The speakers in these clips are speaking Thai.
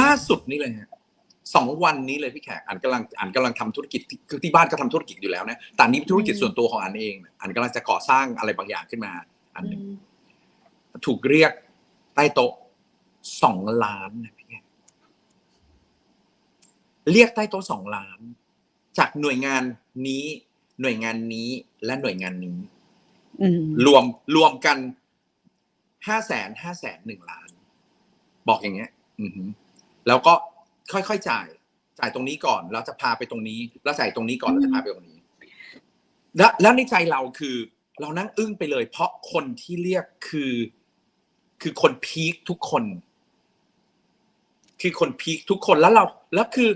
ล่าสุดนี่เลยฮะสองวันนี้เลยพี่แขกอันกำลังอันกำลังทำธุรกิจที่คือที่บ้านก็ทำธุรกิจอยู่แล้วนะแต่อันนี้ธุรกิจส่วนตัวของอันเองอันกำลังจะก่อสร้างอะไรบางอย่างขึ้นมา อันหนึ่งถูกเรียกใต้โต๊ะสองล้านนะพี่แขกเรียกใต้โต๊ะสองล้าน จากหน่วยงานนี้ หน่วยงานนี้และหน่วยงานนี้อืมรวมรวมกันห้าแสนห้าแสนหนึ่งล้าน บอกอย่างเงี้ย อือหือ แล้วก็ค่อยๆจ่าย จ่ายตรงนี้ก่อนแล้วจะพาไปตรงนี้ แล้วจ่ายตรงนี้ก่อนแล้วจะพาไปตรงนี้ แล้วแล้วในใจเราคือ เรานั่งอึ้งไปเลย เพราะคนที่เรียกคือ คือคนพีคทุกคน คือคนพีคทุกคนแล้วเรา แล้วคือ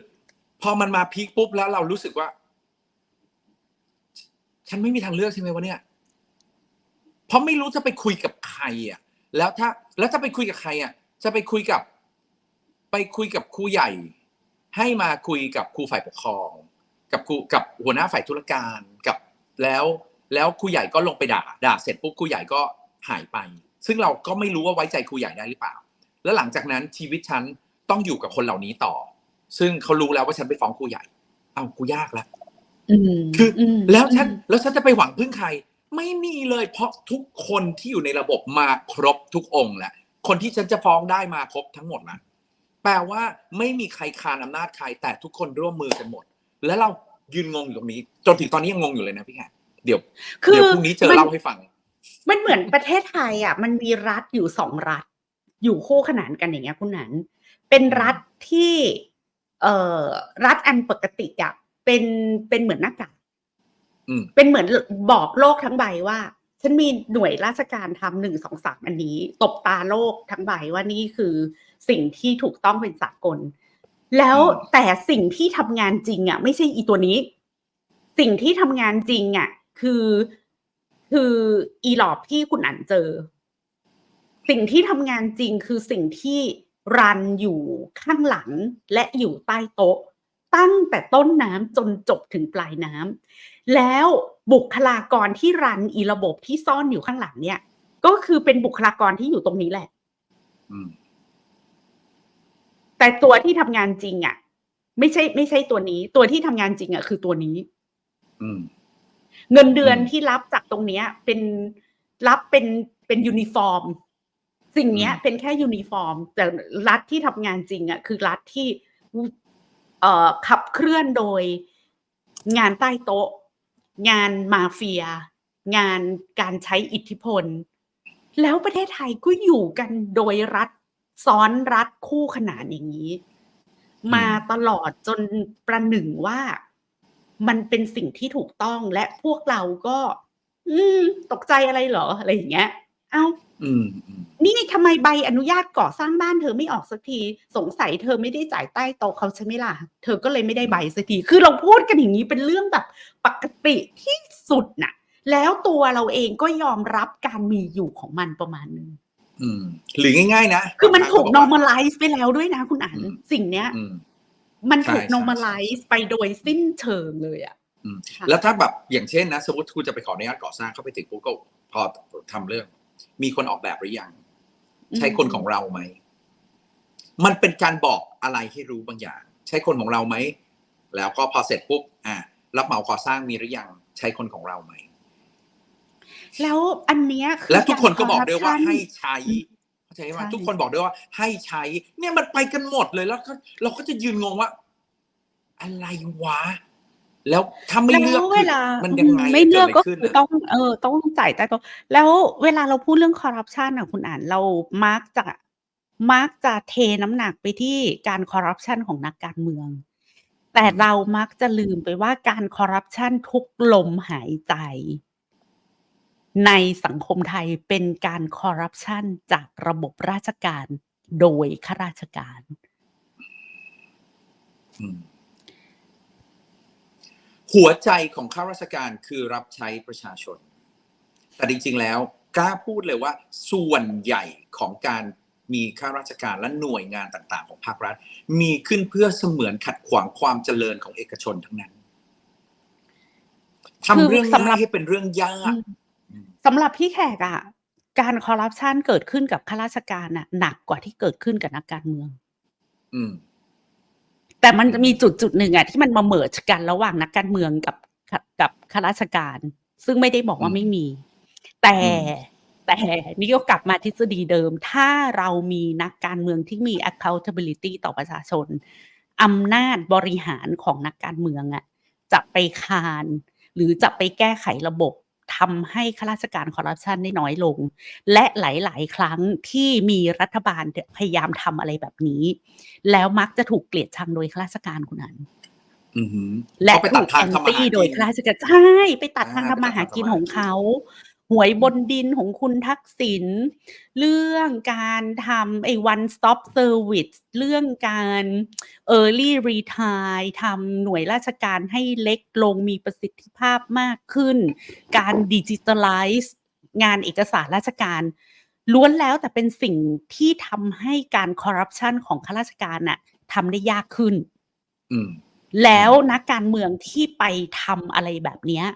พอมันมาพีคปุ๊บแล้วเรารู้สึกว่า ฉันไม่มีทางเลือกใช่ไหมวะเนี่ย เพราะไม่รู้จะไปคุยกับใครอะ แล้วถ้า แล้วจะไปคุยกับใครอะ จะไปคุยกับ ไปคุยกับครูใหญ่ ให้มาคุยกับครูฝ่ายปกครอง กับครูกับหัวหน้าฝ่ายธุรการกับแล้วแล้วครูใหญ่ก็ลงไปด่า ด่าเสร็จปุ๊บครูใหญ่ก็หายไป ซึ่งเราก็ไม่รู้ว่าไว้ใจครูใหญ่ได้หรือเปล่า แล้วหลังจากนั้นชีวิตฉันต้องอยู่กับคนเหล่านี้ต่อ ซึ่งเขารู้แล้วว่าฉันไปฟ้องครูใหญ่ เอ้ากูยากแล้วอืมคืออมแล้วฉันแล้วฉันจะไปหวังพึ่งใคร ไม่มีเลยเพราะทุกคนที่อยู่ในระบบมาครบทุกองค์แหละคนที่ฉันจะฟ้องได้มาครบทั้งหมดนะ แปลว่าไม่มีใครคานอำนาจใคร แต่ทุกคนร่วมมือกันหมด แล้วเรายืนงงอยู่ตรงนี้ จนถึงตอนนี้ยังงงอยู่เลยนะพี่แขกเดี๋ยวคือเดี๋ยวพรุ่งนี้เจอมันเล่าให้ฟัง มันเหมือนประเทศไทยอะ มันมีรัฐอยู่สองรัฐ อยู่คู่ขนานกันอย่างเงี้ยคุณหนันเป็นรัฐที่เอ่อรัฐอันปกติอะเป็นเป็นเหมือนหน้ากากอืมเป็นเหมือนบอกโลกทั้งใบว่า ฉันมีหน่วยราชการทำหนึ่งสองสามอันนี้ ตบตาโลกทั้งใบว่านี่คือสิ่งที่ถูกต้องเป็นสากล แล้วอืมแต่สิ่งที่ทำงานจริงอะ ไม่ใช่อีตัวนี้ สิ่งที่ทำงานจริงอะ คือคืออีหลอบที่คุณอันเจอ สิ่งที่ทำงานจริงคือสิ่งที่รันอยู่ข้างหลังและอยู่ใต้โต๊ะ ตั้งแต่ต้นน้ำจนจบถึงปลายน้ำแล้ว บุคลากรที่รันอีระบบที่ซ่อนอยู่ข้างหลังเนี่ย ก็คือเป็นบุคลากรที่อยู่ตรงนี้แหละอืมแต่ตัวที่ทำงานจริงอะ ไม่ใช่ ไม่ใช่ตัวนี้ ตัวที่ทำงานจริงอะ คือตัวนี้อืมเงินเดือนอืมที่รับจากตรงเนี้ย เป็นรับเป็นเป็นยูนิฟอร์ม สิ่งเนี้ยอืมเป็นแค่ยูนิฟอร์ม แต่รัฐที่ทำงานจริงอะ คือรัฐที่ เอ่อขับเคลื่อนโดยงานใต้โต๊ะ งานมาเฟีย งานการใช้อิทธิพล แล้วประเทศไทยก็อยู่กันโดยรัฐซ้อนรัฐคู่ขนานอย่างนี้ มาตลอดจนประหนึ่งว่ามันเป็นสิ่งที่ถูกต้องและพวกเราก็ อืม ตกใจอะไรเหรอ อะไรอย่างเงี้ย เอ้าอืมอืมนี่ทำไมใบอนุญาตก่อสร้างบ้านเธอไม่ออกสักที สงสัยเธอไม่ได้จ่ายใต้โต๊ะเขาใช่ไหมล่ะ เธอก็เลยไม่ได้ใบสักที คือเราพูดกันอย่างนี้เป็นเรื่องแบบปกติที่สุดน่ะ แล้วตัวเราเองก็ยอมรับการมีอยู่ของมันประมาณนึงอืมหรือง่ายๆนะ คือมันถูกบางครั้ง normalize ไปแล้วด้วยนะคุณอันอืมสิ่งเนี้ยอืมมันถูกใช่ใช่ normalize ไปโดยสิ้นเชิงเลยอะอืมค่ะแล้วถ้าแบบอย่างเช่นนะสมมติคุณจะไปขออนุญาตก่อสร้างเข้าไปถึงปุ๊บก็พอทำเรื่อง มีคนออกแบบหรือยัง ใช้คนของเราไหม มันเป็นการบอกอะไรให้รู้บางอย่าง ใช้คนของเราไหม แล้วก็พอเสร็จปุ๊บ อะรับเหมาก่อสร้างมีหรือยัง ใช้คนของเราไหม แล้วอันเนี้ยคือและทุกคนก็บอกด้วยว่าาร corruption ให้ใช้เข้าใจไหมใช่ทุกคนบอกด้วยว่า ให้ใช้ เนี่ยมันไปกันหมดเลยแล้วก็เราก็จะยืนงงว่า อะไรวะ แล้วถ้าไม่เลือกแล้วเวลามันยังไงไม่เลือกก็ดะไรขึ้นคืออะต้องเออต้องจ่ายใต้โต๊ะแล้วเวลาเราพูดเรื่องคอร์รัปชันอะคุณอ่านเรามักจะมักจะเทน้ำหนักไปที่การคอร์รัปชันของนักการเมือง แต่เรามักจะลืมไปว่าการคอร์รัปชันทุกลมหายใจ ในสังคมไทยเป็นการคอร์รัปชันจากระบบราชการโดยข้าราชการ อืม หัวใจของข้าราชการคือรับใช้ประชาชน แต่จริงๆแล้วกล้าพูดเลยว่าส่วนใหญ่ของการมีข้าราชการและหน่วยงานต่างๆ ของภาครัฐ มีขึ้นเพื่อเสมือนขัดขวางความเจริญของเอกชนทั้งนั้นทำเรื่องคือสำหรัง่าบยให้เป็นเรื่องยากอืมสำหรับพี่แขกอะการคอร์รัปชันเกิดขึ้นกับข้าราชการน่ะ หนักกว่าที่เกิดขึ้นกับนักการเมือง อืม แต่มันจะมีจุดจุดหนึ่งอะที่มันมาเมิร์กันระหว่างนักการเมืองกับกับข้าราชการ ซึ่งไม่ได้บอกว่าอืมไม่มี แต่อืมแต่นี่ก็กลับมาทฤษฎีเดิม ถ้าเรามีนักการเมืองที่มี accountability ต่อประชาชนอำนาจบริหารของนักการเมืองอะจะไปคาน หรือจะไปแก้ไขระบบ ทำให้ข้าราชการคอร์รัปชันได้น้อยลง และหลาย ๆ ครั้งที่มีรัฐบาลพยายามทำอะไรแบบนี้ แล้วมักจะถูกเกลียดชังโดยข้าราชการคนนั้นอือหือและเขาไปตัถูดกทาแองนทำมาตี้หาโดยกินข้าราชการใช่ไปตัดอ่าทางไปทำมาหาตัดทางกินทำมาของหากินเขา หวยบนดินของคุณทักษิณเรื่องการทำไอ้ one stop service เรื่องการ early retire ทำหน่วยราชการให้เล็กลงมีประสิทธิภาพมากขึ้น การดิจิทัลไลซ์งานเอกสารราชการล้วนแล้วแต่เป็นสิ่งที่ทำให้การคอร์รัปชันของข้าราชการน่ะทำได้ยากขึ้นอืมแล้วนักการเมืองที่ไปทำอะไรแบบเนี้ย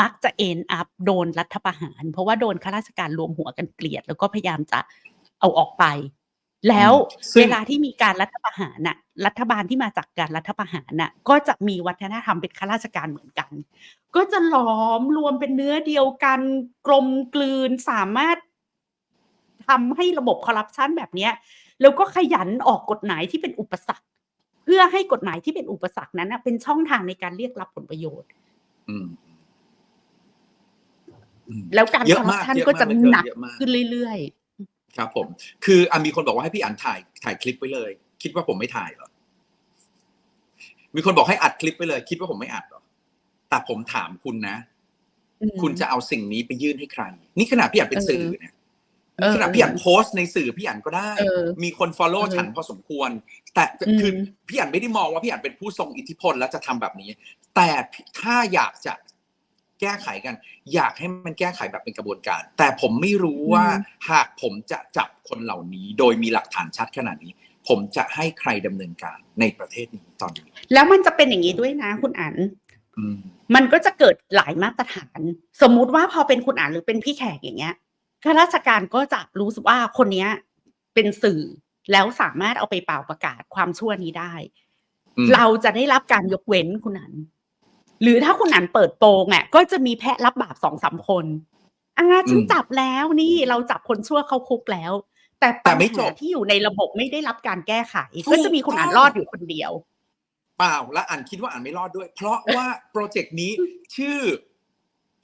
มักจะเอ็นอัพโดนรัฐประหาร เพราะว่าโดนข้าราชการรวมหัวกันเกลียด แล้วก็พยายามจะเอาออกไป แล้วอืมซึ่งเวลาที่มีการรัฐประหารน่ะ รัฐบาลที่มาจากการรัฐประหารน่ะ ก็จะมีวัฒนธรรมเป็นข้าราชการเหมือนกัน ก็จะหลอมรวมเป็นเนื้อเดียวกันกลมกลืนสามารถทำให้ระบบคอร์รัปชันแบบเนี้ยแล้วก็ขยันออกกฎหมายที่เป็นอุปสรรค เพื่อให้กฎหมายที่เป็นอุปสรรคนั้นนะเป็นช่องทางในการเรียกรับผลประโยชน์อืมอืม แล้วการเยคอะอร์รัปมากชันเยอะก็มากจะเหลือเกินหนักเยอะมากขึ้นเรื่อยครับผม คืออะมีคนบอกว่าให้พี่อันถ่ายถ่ายคลิปไว้เลย คิดว่าผมไม่ถ่ายเหรอ มีคนบอกให้อัดคลิปไว้เลย คิดว่าผมไม่อัดเหรอ แต่ผมถามคุณนะๆอืมคุณจะเอาสิ่งนี้ไปยื่นให้ใคร นี่ขนาดพี่อันเป็นเออสื่อเนี่ยเออขนาดพี่อันโพสต์ในสื่อพี่อันก็ได้เออมีคนฟอลโล่เออฉันพอสมควร แต่อืมคือพี่อันไม่ได้มองว่าพี่อันเป็นผู้ทรงอิทธิพลแล้วจะทำแบบนี้ แต่ถ้าอยากจะ แก้ไขกัน อยากให้มันแก้ไขแบบเป็นกระบวนการ แต่ผมไม่รู้ว่าหากผมจะจับคนเหล่านี้ โดยมีหลักฐานชัดขนาดนี้ ผมจะให้ใครดำเนินการในประเทศนี้ตอนนี้ แล้วมันจะเป็นอย่างนี้ด้วยนะ คุณอันอืมมันก็จะเกิดหลายมาตรฐาน สมมุติว่าพอเป็นคุณอ่านหรือเป็นพี่แขกอย่างเงี้ยข้าราชการก็จะรู้สึกว่าคนเนี้ย เป็นสื่อแล้วสามารถเอาไปเป่าประกาศความชั่วนี้ได้อืมเราจะได้รับการยกเว้นคุณอัน หรือถ้าคุณอันเปิดโปงอะก็จะมีแพะรับบาปสองสามคนอ่าฉันจับแล้วนี่เราจับคนชั่วเข้าคุกแล้ว แต่แต่ปัญไม่จหาบที่อยู่ในระบบไม่ได้รับการแก้ไขถูกก็จะมีคุณอันต้องรอดอยู่คนเดียว เปล่าและอันคิดว่าอันไม่รอดด้วย เพราะว่าโปรเจกต์นี้ชื่อ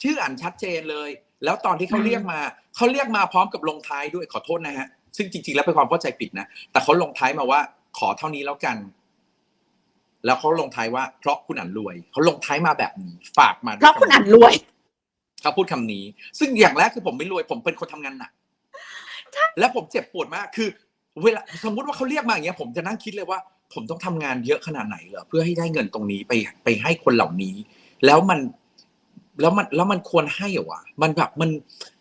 ชื่ออันชัดเจนเลย แล้วตอนที่เขาอืมเรียกมาเขาเรียกมาพร้อมกับลงท้ายด้วยขอโทษนะฮะซึ่งจริงๆแล้วเป็นความเข้าใจผิดนะแต่เขาลงท้ายมาว่าขอเท่านี้แล้วกัน แล้วเขาลงท้ายว่าเพราะคุณอันรวยเขาลงท้ายมาแบบนี้ ฝากมาด้วยเพราะคุณอันรวยเขาพูดคำนี้ ซึ่งอย่างแรกคือผมไม่รวย ผมเป็นคนทำงานหนักและผมเจ็บปวดมากคือ เวลาสมมุติว่าเขาเรียกมาอย่างเงี้ย ผมจะนั่งคิดเลยว่า ผมต้องทำงานเยอะขนาดไหนเหรอเพื่อให้ได้เงินตรงนี้ไปไปให้คนเหล่านี้ แล้วมันแล้วมันแล้วมันควรให้เหรอวะมันแบบมัน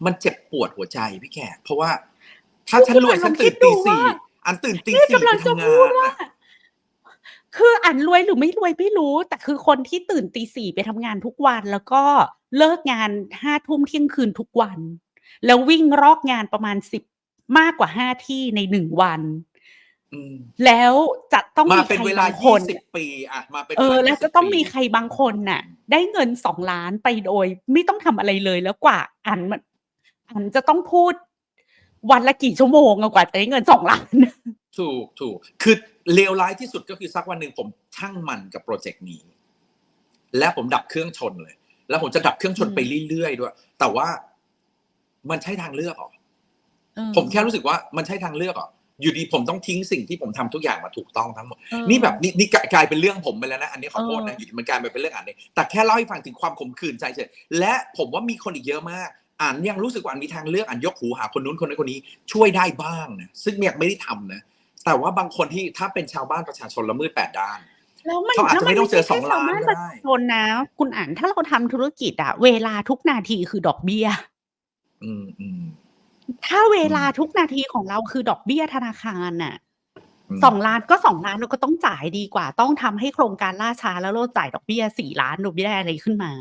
มันเจ็บปวดหัวใจพี่แขกเพราะว่า ถ้าฉันรวยฉันตื่นตีสี่อันตื่นตีนี่สี่กำลัไปงจะทำงาพูดนว่าอะ คืออันรวยหรือไม่รวยไม่รู้ แต่คือคนที่ตื่นตีสี่ไปทำงานทุกวัน แล้วก็เลิกงานห้าทุ่มเที่ยงคืนทุกวัน แล้ววิ่งรอกงานประมาณสิบมากกว่าห้าที่ในหนึ่งวันอืมแล้วจะต้องมามีเป็นใครเวลาบางคยี่นสิบปีอะมาเป็นเออวาแล้ว20จะต้องปีมีใครบางคนน่ะ ได้เงินสองล้านไปโดย ไม่ต้องทำอะไรเลยแล้วกว่าอันมันอันจะต้องพูดวันละกี่ชั่วโมงอะกว่าจะได้เงินสองล้าน ถูกถูกคือเลวร้ายที่สุดก็คือสักวันหนึ่งผมช่างมันกับโปรเจกต์นี้ และผมดับเครื่องชนเลย แล้วผมจะดับเครื่องชนอืมไปเรื่อยๆด้วย แต่ว่ามันใช่ทางเลือกเหรอเออผมแค่รู้สึกว่ามันใช่ทางเลือกเหรออยู่ดีผมต้องทิ้งสิ่งที่ผมทำทุกอย่างมาถูกต้องทั้งหมดเออนี่แบบนี่นี่กลายเป็นเรื่องผมไปแล้วนะอันนี้ขอโทษนะเอออยู่ดีมันกลายไปเป็นเรื่องอ่านเลยแต่แค่เล่าให้ฟังถึงความขมขื่นใจเฉยและผมว่ามีคนอีกเยอะมากอ่านยังรู้สึกว่าอ่านมีทางเลือกอ่านยกหูหาคนนู้นคนนี้คนนี้ ช่วยได้บ้างนะซึ่งเนี่ยไม่ได้ทำนะ แต่ว่าบางคนที่ถ้าเป็นชาวบ้านประชาชนละมืดแปดด้านแล้วมันเขาอาจจะไม่ต้องเจอถ้สองล้านมัก็ไม่ใช่แค่ชวบ้ได้ประชาชนนะ คุณอ่านถ้าเราทำธุรกิจอะเวลาทุกนาทีคือดอกเบี้ย อืมอืมถ้าเวลาทุกนาทีของเราคือดอกเบี้ยธนาคารน่ะมสองล้านก็สองล้านเราก็ต้องจ่ายดีกว่า ต้องทำให้โครงการล่าช้าแล้วเราจ่ายดอกเบี้ยสี่ล้านเราไม่ได้อะไรขึ้นมา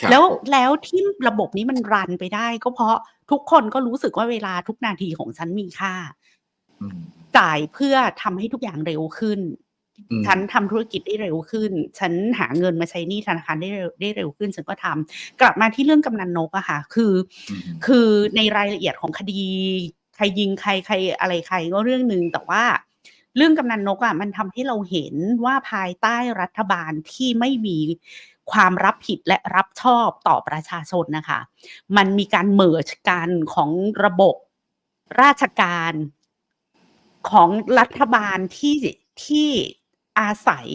ครับแล้วแล้วที่ระบบนี้มันรันไปได้ ก็เพราะทุกคนก็รู้สึกว่าเวลาทุกนาทีของฉันมีค่าอืม จ่ายเพื่อทำให้ทุกอย่างเร็วขึ้นอืมฉันทำธุรกิจได้เร็วขึ้น ฉันหาเงินมาใช้หนี้ธนาคารได้เร็วได้เร็วขึ้น ฉันก็ทำกลับมาที่เรื่องกำนันนกอะค่ะ คืออืมคือในรายละเอียดของคดี ใครยิงใครใครอะไรใครก็เรื่องหนึ่งแต่ว่าเรื่องกำนันนกอะมันทำให้เราเห็นว่าภายใต้รัฐบาลที่ไม่มีความรับผิดและรับชอบต่อประชาชนนะคะ มันมีการเมิร์ชกันของระบบราชการ ของรัฐบาลที่ที่อาศัย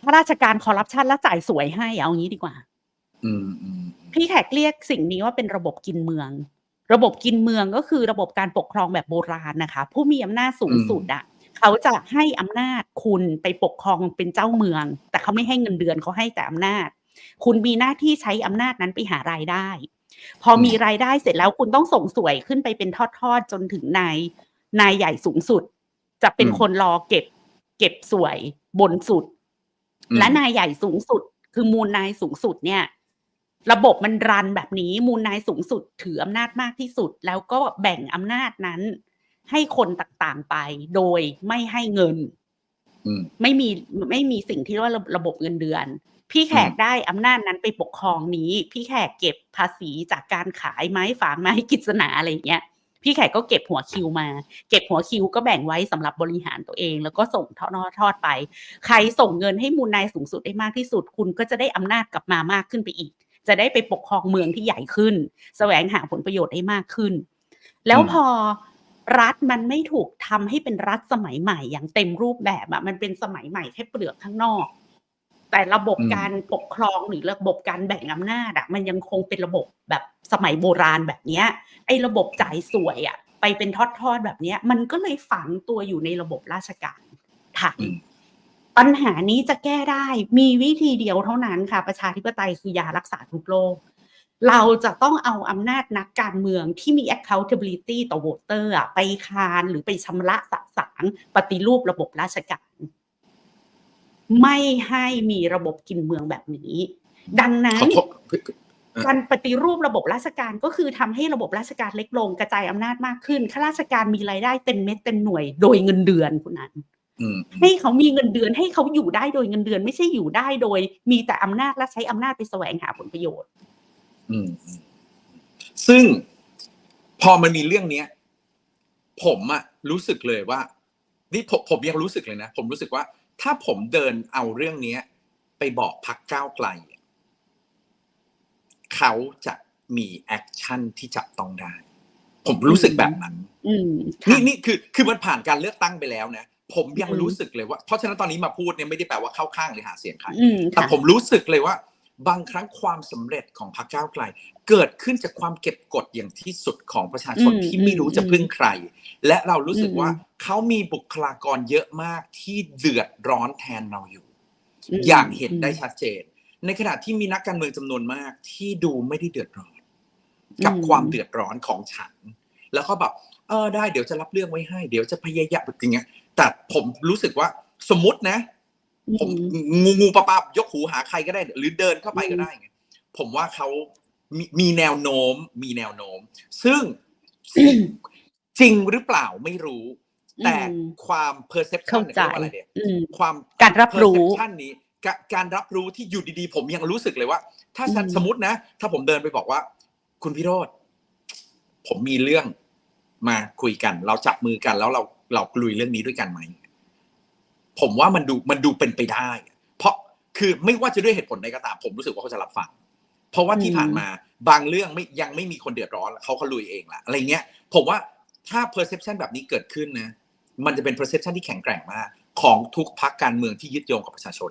ข้าราชการคอร์รัปชันและจ่ายสวยให้เอางี้ดีกว่าอืมอืมพี่แขกเรียกสิ่งนี้ว่าเป็นระบบกินเมือง ระบบกินเมืองก็คือระบบการปกครองแบบโบราณนะคะ ผู้มีอำนาจสูงสุดอะเขาจะให้อำนาจคุณไปปกครองเป็นเจ้าเมือง แต่เขาไม่ให้เงินเดือนเขาให้แต่อำนาจ คุณมีหน้าที่ใช้อำนาจนั้นไปหารายได้ พอมีรายได้เสร็จแล้วคุณต้องส่งสวยขึ้นไปเป็นทอดๆจนถึงนาย นายใหญ่สูงสุด จะเป็นคนรอเก็บ เก็บสวยบนสุดอืมและนายใหญ่สูงสุด คือมูลนายสูงสุดเนี่ย ระบบมันรันแบบนี้มูลนายสูงสุด ถืออำนาจมากที่สุด แล้วก็แบ่งอำนาจนั้น ให้คนต่างๆไป โดยไม่ให้เงินอืมไม่มีไม่มีสิ่งที่เรียกว่าระระบบเงินเดือน พี่แขกอืมได้อำนาจนั้นไปปกครองนี้ พี่แขกเก็บภาษีจากการขายไม้ฝางไม้กิจนาอะไรอย่างเงี้ย พี่แขกก็เก็บหัวคิวมา เก็บหัวคิวก็แบ่งไว้สำหรับบริหารตัวเอง แล้วก็ส่งทอดทอดไป ใครส่งเงินให้มูลนายสูงสุดได้มากที่สุด คุณก็จะได้อำนาจกลับมามากขึ้นไปอีก จะได้ไปปกครองเมืองที่ใหญ่ขึ้น แสวงหาผลประโยชน์ได้มากขึ้น แล้วพอรัฐมันไม่ถูกทำให้เป็นรัฐสมัยใหม่อย่างเต็มรูปแบบอะมันเป็นสมัยใหม่แค่เปลือกข้างนอก แต่ระบบอืมการปกครองหรือระบบการแบ่งอำนาจอะมันยังคงเป็นระบบแบบสมัยโบราณแบบเนี้ยไอ้ระบบจ่ายสวยอะไปเป็นทอดๆแบบเนี้ย มันก็เลยฝังตัวอยู่ในระบบราชการไทยอืมปัญหานี้จะแก้ได้มีวิธีเดียวเท่านั้นค่ะ ประชาธิปไตยคือยารักษาทุกโรคเราจะต้องเอาอำนาจนักการเมืองที่มี accountability ต่อโหวตเตอร์อะไปคานหรือไปชำระสะสางปฏิรูประบบราชการ ไม่ให้มีระบบกินเมืองแบบนี้ ดังนั้ขนอโทษการปฏิรูประบบราชการก็คือทำให้ระบบราชการเล็กลงกระจายอำนาจมากขึ้นข้าราชการมีรายได้เต็มเม็ดเต็มหน่วยโดยเงินเดือนคุณนั้นอืมให้เขามีเงินเดือนให้เขาอยู่ได้โดยเงินเดือน ไม่ใช่อยู่ได้โดย มีแต่อำนาจและใช้อำนาจไปแสวงหาผลประโยชน์อืมอืมซึ่งพอมันมีเรื่องเนี้ย ผมอะรู้สึกเลยว่า นี่ผมผมยังรู้สึกเลยนะ ผมรู้สึกว่า ถ้าผมเดินเอาเรื่องเนี้ยไปบอกพักก้าวไกลอะเขาจะมีแอคชั่นที่จับต้องได้ ผมรู้สึกแบบนั้นอืมนี่ค่ะนี่คือ คือมันผ่านการเลือกตั้งไปแล้วนะผมยังอืมรู้สึกเลยว่า เพราะฉะนั้นตอนนี้มาพูดเนี่ยไม่ได้แปลว่าเข้าข้างหรือหาเสียงใครอืมแต่ค่ะผมรู้สึกเลยว่า บางครั้งความสำเร็จของพรรคก้าวไกล เกิดขึ้นจากความเก็บกดอย่างที่สุดของประชาชนอืมที่ไม่รู้อืมจะพึ่งใคร และเรารู้สึกอืมว่าเขามีบุคลากรเยอะมากที่เดือดร้อนแทนเราอยู่มอย่างเห็นได้อืมชัดเจน ในขณะที่มีนักการเมืองจำนวนมากที่ดูไม่ได้เดือดร้อน กับอืมความเดือดร้อนของฉัน แล้วก็แบบเออได้เดี๋ยวจะรับเรื่องไว้ให้ เดี๋ยวจะพยายามอย่างเงี้ยแต่ผมรู้สึกว่าสมมตินะ ผมอืมงูงูปลาปลายกหูหาใครก็ได้ หรือเดินเข้าไปก็ได้ไงผมว่าเขามีมีแนวโน้ม มีแนวโน้ม ซึ่งจริงหรือเปล่าไม่รู้ แต่อืมความ perception เข้าเนี่ยใจเรียกว่าอะไรเนี่ยอืมความการรับรู้ perception นี้กะการรับรู้ที่อยู่ดีๆ ผมยังรู้สึกเลยว่า ถ้าฉันอืมสมมตินะ ถ้าผมเดินไปบอกว่า คุณพิโรธผมมีเรื่องมาคุยกัน เราจับมือกันแล้วเราเราลุยเรื่องนี้ด้วยกันไหม ผมว่ามันดูมันดูเป็นไปได้ เพราะคือไม่ว่าจะด้วยเหตุผลใดก็ตามผมรู้สึกว่าเขาจะรับฟังเพราะว่าที่อืมผ่านมาบางเรื่องไม่ยังไม่มีคนเดือดร้อนเขาเขาลุยเองละอะไรเงี้ย ผมว่าถ้า perception แบบนี้เกิดขึ้นนะมันจะเป็น perception ที่แข็งแกร่งมาก ของทุกพักการเมืองที่ยึดโยงกับประชาชน